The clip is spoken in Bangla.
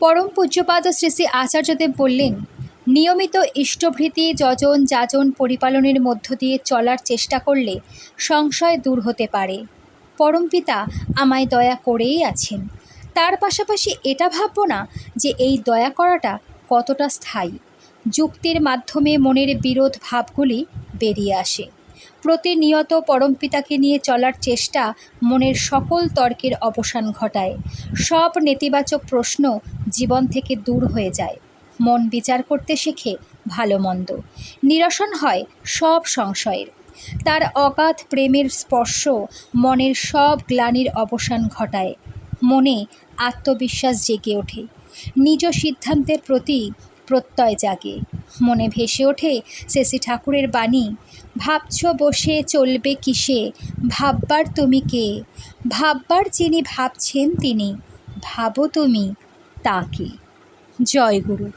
পরম পূজ্যপাদ শ্রী শ্রী আচার্যদেব বললেন, নিয়মিত ইষ্টভৃতি, যজন যাজন পরিপালনের মধ্য দিয়ে চলার চেষ্টা করলে সংশয় দূর হতে পারে। পরমপিতা আমায় দয়া করেই আছেন। তার পাশাপাশি এটা ভাববো না যে এই দয়া করাটা কতটা স্থায়ী। যুক্তির মাধ্যমে মনের বিরোধ ভাবগুলি বেরিয়ে আসে। প্রতিনিয়ত পরমপিতাকে নিয়ে চলার চেষ্টা মনের সকল তর্কের অবসান ঘটায়। সব নেতিবাচক প্রশ্ন জীবন থেকে দূর হয়ে যায়। মন বিচার করতে শেখে ভালো মন্দ। নিরসন হয় সব সংশয়ের। তার অগাধ প্রেমের স্পর্শ মনের সব গ্লানির অবসান ঘটায়। মনে আত্মবিশ্বাস জেগে ওঠে। নিজ সিদ্ধান্তের প্রতি প্রত্যয় জাগে। মনে ভেসে ওঠে শ্রী ঠাকুরের বাণী। ভাবছ বসে চলবে কিসে? ভাববার তুমি কে? ভাববার যিনি ভাবছেন তিনি, ভাবো তুমি তাকে জয় গুরু।